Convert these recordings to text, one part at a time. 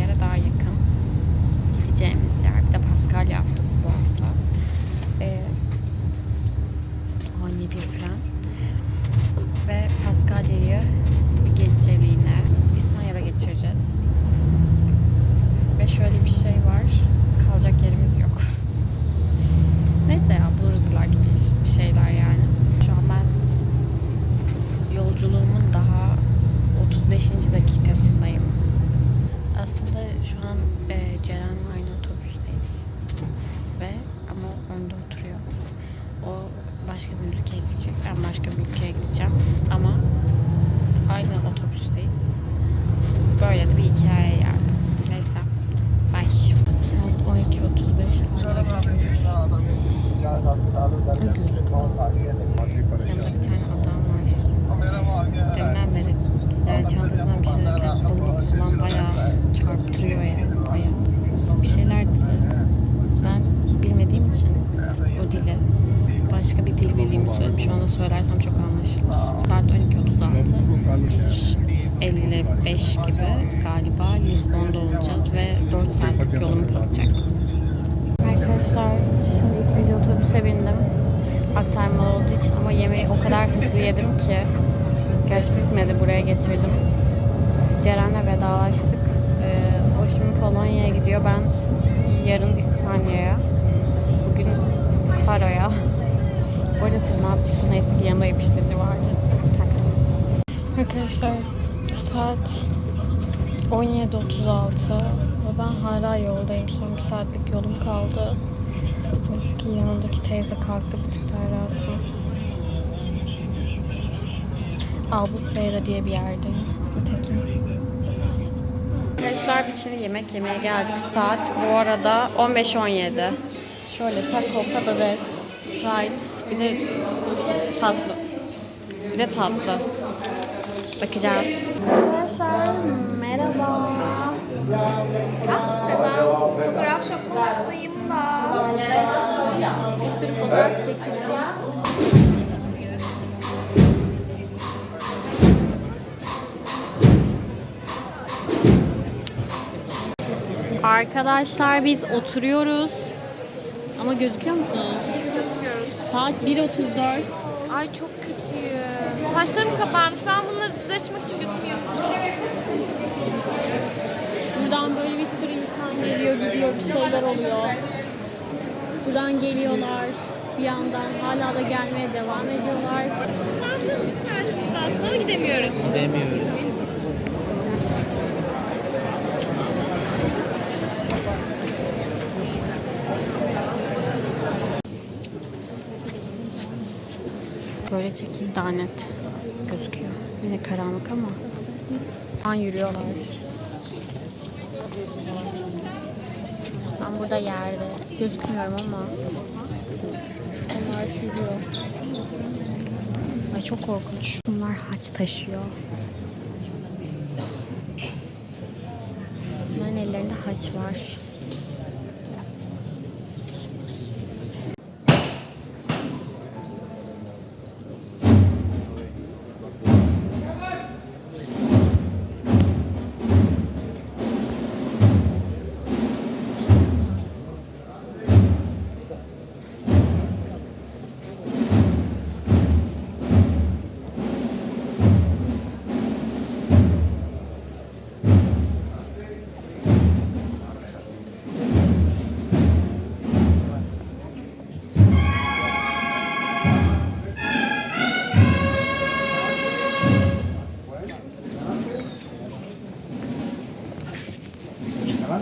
tiedetään başka bir ülkeye gideceğim. Ama aynı otobüsteyiz. Böyle de bir hikaye yani. Neyse. Bye. Saat 12.35. Hala gidiyoruz. Yanımda bir tane adam var. Deminden beri yani çantasından bir şey alırken kolumu falan bayağı çarptırıyor yani bayağı. Bir şeyler dedi. Ben bilmediğim için o dili başka bir dil bildiğimi söyledim. Şu anda söylersem çok anlaşılır. Saat 12.36. 55 gibi galiba Lisbon'da olacağız ve 4 saatlik yolum kalacak. Arkadaşlar şimdi ikinci otobüse bindim. Aktarma olduğu için ama yemeği o kadar hızlı yedim ki Gerçi bitmedi buraya getirdim. Ceren'le vedalaştık. Ee, o şimdi Polonya'ya gidiyor. Ben yarın İspanya'ya. Bugün Faro'ya. Orada tırnağım çıktı. Neyse ki yanında yapıştırıcı vardı. Arkadaşlar saat 17.36 ve ben hala yoldayım. Son bir saatlik yolum kaldı. Neyse ki yanındaki teyze kalktı. Bir rahatım. Albufeira diye bir yerde. Nitekim. Arkadaşlar biz şimdi yemek yemeye geldik. Saat bu arada 15.17. Şöyle taco, patates, Sprite, bir de tatlı. Bir de tatlı. Bakacağız. Arkadaşlar merhaba. Ah selam. Fotoğraf şokoladayım da. Sürü fotoğraf çekildi. Arkadaşlar biz oturuyoruz. Ama gözüküyor musunuz? Gözüküyoruz. Saat 1.34. Ay çok kötüyüm. Saçlarım kabarmış. Şu an bunları düzleşmek için götürmüyorum. Buradan böyle bir sürü insan geliyor, gidiyor, bir şeyler oluyor. Buradan geliyorlar bir yandan. Hala da gelmeye devam ediyorlar. Tam karşımızda aslında ama gidemiyoruz. Demiyoruz. Böyle çekeyim daha net gözüküyor. Yine karanlık ama. An yürüyorlar. Ben burada yerde gözükmüyorum ama onlar yürüyor. Ay çok korkunç. Bunlar haç taşıyor. Bunların ellerinde haç var.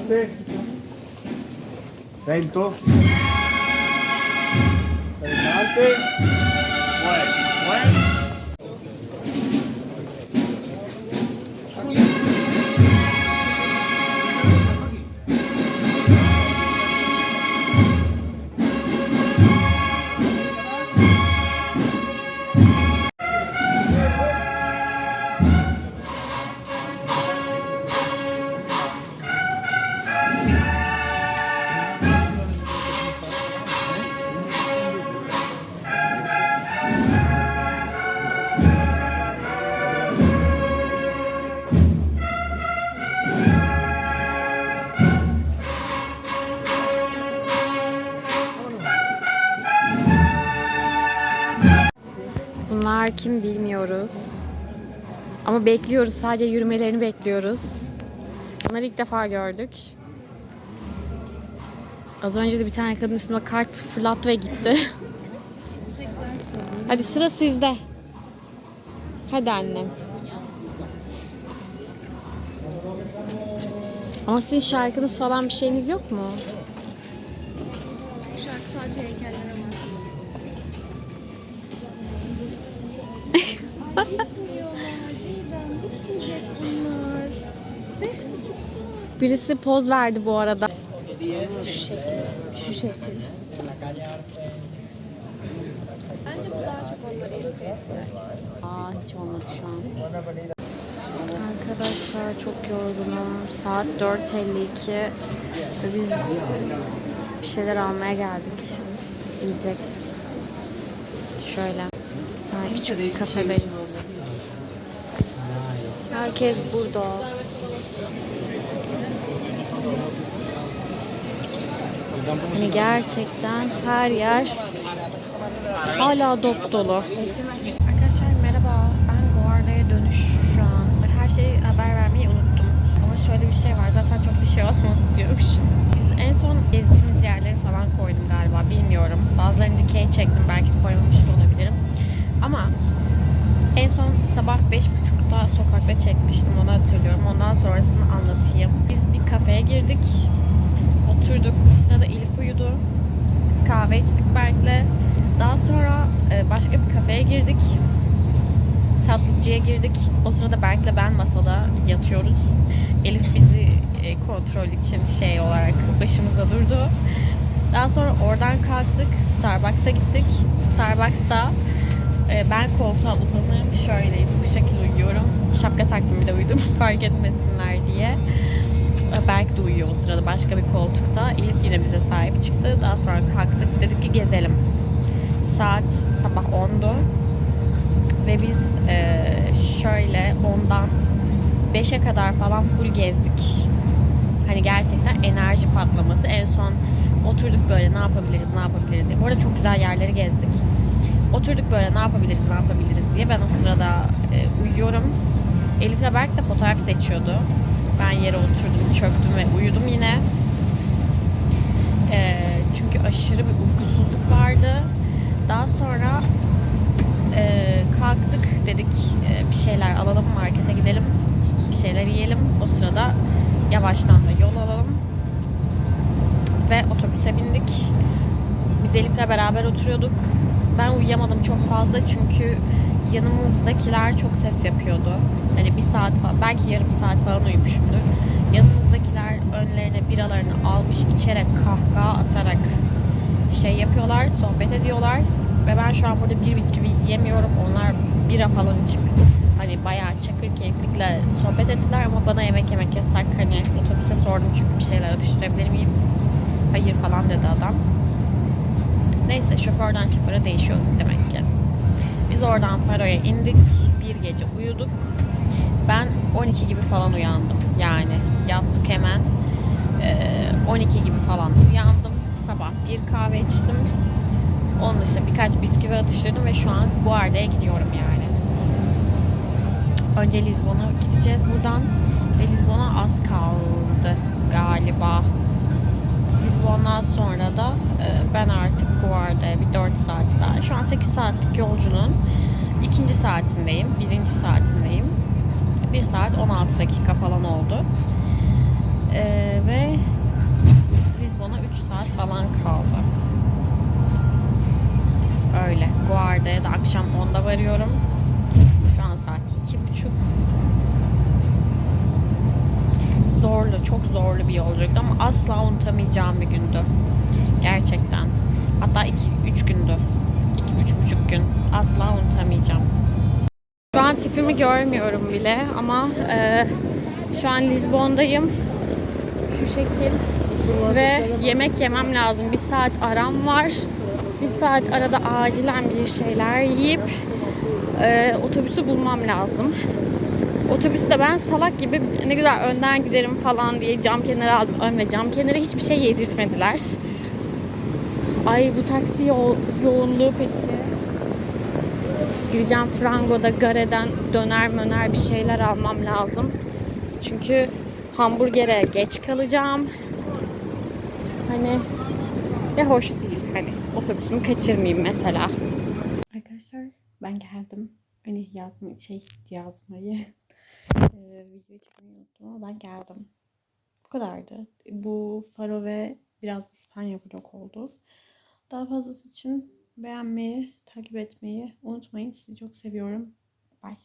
Adelante. Lento. Adelante. Bueno, bueno. Bunlar kim bilmiyoruz. Ama bekliyoruz. Sadece yürümelerini bekliyoruz. Onları ilk defa gördük. Az önce de bir tane kadın üstüme kart fırlattı ve gitti. Hadi sıra sizde. Hadi annem. Ama sizin şarkınız falan bir şeyiniz yok mu? Şarkı sadece heykellere Birisi poz verdi bu arada. Şu şekil. Şu şekil. Bence bu daha çok onları irite etti. Aa hiç olmadı şu an. Arkadaşlar çok yorgunum. Saat 4.52. Ve Biz bir şeyler almaya geldik. Yiyecek. Şöyle. Küçük bir kafedeyiz. Herkes burada. Hani gerçekten her yer hala dop dolu. Arkadaşlar merhaba. Ben Guarda'ya dönüş şu an. Her şeyi haber vermeyi unuttum. Ama şöyle bir şey var. Zaten çok bir şey olmadı diyormuşum. Biz en son gezdiğimiz yerleri falan koydum galiba. Bilmiyorum. Bazılarını dikey çektim. Belki koymamış da olabilirim. Ama en son sabah 5.30'da sokakta çekmiştim. Onu hatırlıyorum. Ondan sonrasını anlatayım. Biz bir kafeye girdik. Oturduk. O sırada Elif uyudu. Biz kahve içtik Berk'le. Daha sonra e, başka bir kafeye girdik. Tatlıcıya girdik. O sırada Berk'le ben masada yatıyoruz. Elif bizi e, kontrol için şey olarak başımızda durdu. Daha sonra oradan kalktık. Starbucks'a gittik. Starbucks'ta ben koltuğa uzanırım. Şöyleyim. Bu şekilde uyuyorum. Şapka taktım bir de uyudum. Fark etmesinler diye. E, Berk de uyuyor o sırada başka bir koltukta. Elif yine bize sahip çıktı. Daha sonra kalktık. Dedik ki gezelim. Saat sabah 10'du. Ve biz e, şöyle ondan 5'e kadar falan full gezdik. Hani gerçekten enerji patlaması. En son oturduk böyle ne yapabiliriz, ne yapabiliriz diye. Bu arada çok güzel yerleri gezdik. Oturduk böyle ne yapabiliriz, ne yapabiliriz diye. Ben o sırada e, uyuyorum. Elif'le Berk de fotoğraf seçiyordu. Ben yere oturdum, çöktüm ve uyudum yine. E, çünkü aşırı bir uykusuzluk vardı. Daha sonra e, kalktık dedik e, bir şeyler alalım markete gidelim bir şeyler yiyelim o sırada yavaştan da yol alalım ve otobüse bindik biz Elif'le beraber oturuyorduk ben uyuyamadım çok fazla çünkü yanımızdakiler çok ses yapıyordu hani bir saat falan belki yarım saat falan uyumuşumdur yanımızdakiler önlerine biralarını almış içerek kahkaha atarak şey yapıyorlar, sohbet ediyorlar. Ve ben şu an burada bir bisküvi yemiyorum. Onlar bira falan içip hani bayağı çakır keyiflikle sohbet ettiler ama bana yemek yemek yasak. Hani otobüse sordum çünkü bir şeyler atıştırabilir miyim? Hayır falan dedi adam. Neyse şoförden şoföre değişiyor demek ki. Biz oradan Faro'ya indik. Bir gece uyuduk. Ben 12 gibi falan uyandım. Yani yattık hemen. Ee, 12 gibi falan uyandım. Sabah bir kahve içtim. Onun dışında birkaç bisküvi atıştırdım ve şu an Guarda'ya gidiyorum yani. Önce Lizbon'a gideceğiz buradan. Ve Lizbon'a az kaldı galiba. Lizbon'dan sonra da e, ben artık Guarda'ya bir 4 saat daha. Şu an 8 saatlik yolculuğun ikinci saatindeyim. Birinci saatindeyim. 1 saat 16 dakika falan oldu. E, ve Lizbon'a 3 saat falan kaldı. Öyle. Guarda'ya da akşam 10'da varıyorum. Şu an saat 2.30. Zorlu, çok zorlu bir yolculuktu ama asla unutamayacağım bir gündü. Gerçekten. Hatta 2-3 gündü. 2-3,5 gün. Asla unutamayacağım. Şu an tipimi görmüyorum bile ama e, şu an Lizbon'dayım. Şu şekil. Ve yemek yemem lazım. Bir saat aram var. Bir saat arada acilen bir şeyler yiyip e, otobüsü bulmam lazım. Otobüste ben salak gibi ne güzel önden giderim falan diye cam kenarı aldım. Ön ve cam kenarı hiçbir şey yedirtmediler. Ay bu taksi yo- yoğunluğu peki. Gideceğim Frango'da Gare'den döner möner bir şeyler almam lazım. Çünkü hamburgere geç kalacağım. Hani ve hoş değil. Hani otobüsümü kaçırmayayım mesela. Arkadaşlar ben geldim. Hani yazma şey yazmayı video çekmeyi unuttum ama ben geldim. Bu kadardı. Bu Faro ve biraz İspanya vlog oldu. Daha fazlası için beğenmeyi, takip etmeyi unutmayın. Sizi çok seviyorum. Bye.